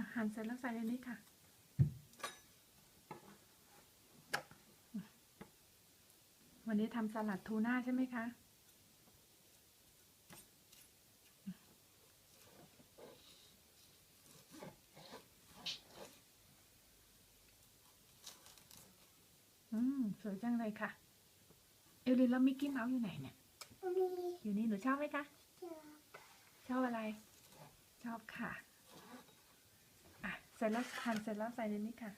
อะหั่นเสร็จแล้วใส่ในนี้ค่ะ วันนี้ทำสลัดทูน่าใช่ไหมคะอืมสวยจังเลยค่ะ เอลินแล้วมิกกี้เมาส์อยู่ไหนเนี่ยมีอยู่นี่หนูชอบไหมคะเจ้าชอบอะไร ชอบค่ะอะเสร็จแล้วทานเสร็จแล้วใส่ในนี้ค่ะ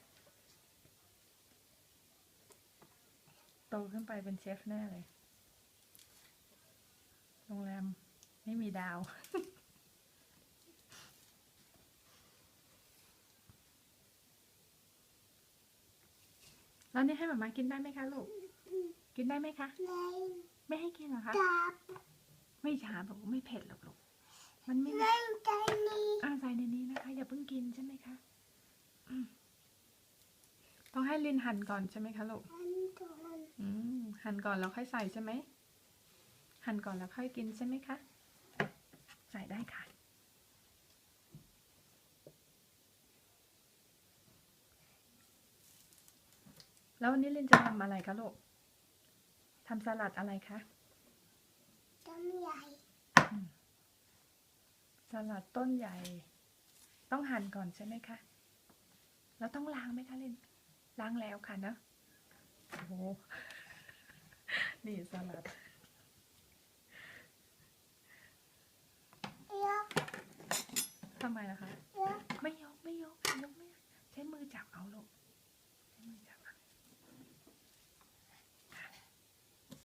โตขึ้นไปเป็นเชฟแน่เลย โรงแรมไม่มีดาว แล้วนี่ให้หมามากินได้ไหมคะลูก กินได้ไหมคะในไม่ให้กินเหรอคะจับไม่ชาบอกว่าไม่เผ็ดหรอกลูก มันไม่ในใจนี้อ่าใส่ในนี้นะคะ อย่าเพิ่งกินใช่ไหมคะอืม ต้องให้ลินหั่นก่อนใช่ไหมคะลูกอันตอนอืมหั่นก่อนแล้วค่อยใส่ใช่ไหม หั่นก่อนแล้วค่อยกินใช่ไหมคะ ใส่ได้ค่ะ แล้ววันนี้ลินจะทำอะไรคะลูกทำสลัดอะไรคะต้นใหญ่ สลัดต้นใหญ่ ต้องหั่นก่อนใช่ไหมคะ แล้วต้องล้างไหมคะลิน ล้างแล้วค่ะนะโอ้โหนี่สลัดทำไมล่ะคะ